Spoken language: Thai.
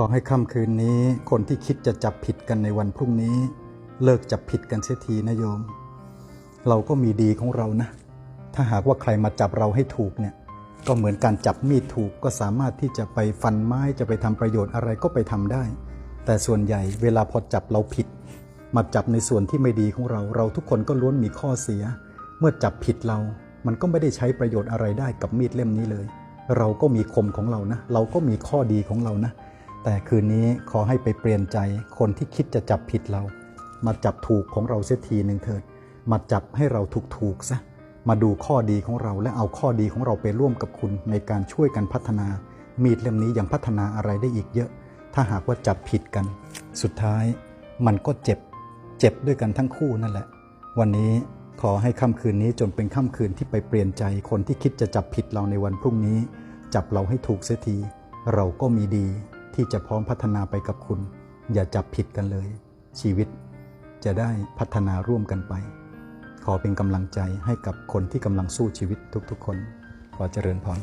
ขอให้ค่ำคืนนี้คนที่คิดจะจับผิดกันในวันพรุ่งนี้ เลิกจับผิดกันเสียทีนะโยม เราก็มีดีของเรานะ ถ้าหากว่าใครมาจับเราให้ถูกเนี่ย ก็เหมือนการจับมีดถูกก็สามารถที่จะไปฟันไม้จะไปทำประโยชน์อะไรก็ไปทำได้ แต่ส่วนใหญ่เวลาพอจับเราผิด มาจับในส่วนที่ไม่ดีของเรา เราทุกคนก็ล้วนมีข้อเสีย เมื่อจับผิดเรา มันก็ไม่ได้ใช้ประโยชน์อะไรได้กับมีดเล่มนี้เลย เราก็มีคมของเรานะ เราก็มีข้อดีของเรานะ แต่คืนนี้ขอให้ไปเปลี่ยนใจคนที่คิดจะจับผิดเรา มาจับถูกของเราเสียทีหนึ่งเถิด มาจับให้เราถูกถูกซะ มาดูข้อดีของเราและเอาข้อดีของเราไปร่วมกับคุณในการช่วยกันพัฒนา มีดเล่มนี้ยังพัฒนาอะไรได้อีกเยอะ ถ้าหากว่าจับผิดกัน สุดท้ายมันก็เจ็บ เจ็บด้วยกันทั้งคู่นั่นแหละ วันนี้ขอให้ค่ำคืนนี้จนเป็นค่ำคืนที่ไปเปลี่ยนใจคนที่คิดจะจับผิดเราในวันพรุ่งนี้ จับเราให้ถูกเสียที เราก็มีดี ที่จะพร้อมพัฒนาไปกับคุณ อย่าจับผิดกันเลย ชีวิตจะได้พัฒนาร่วมกันไป ขอเป็นกำลังใจให้กับคนที่กำลังสู้ชีวิตทุกๆ คน ขอเจริญพร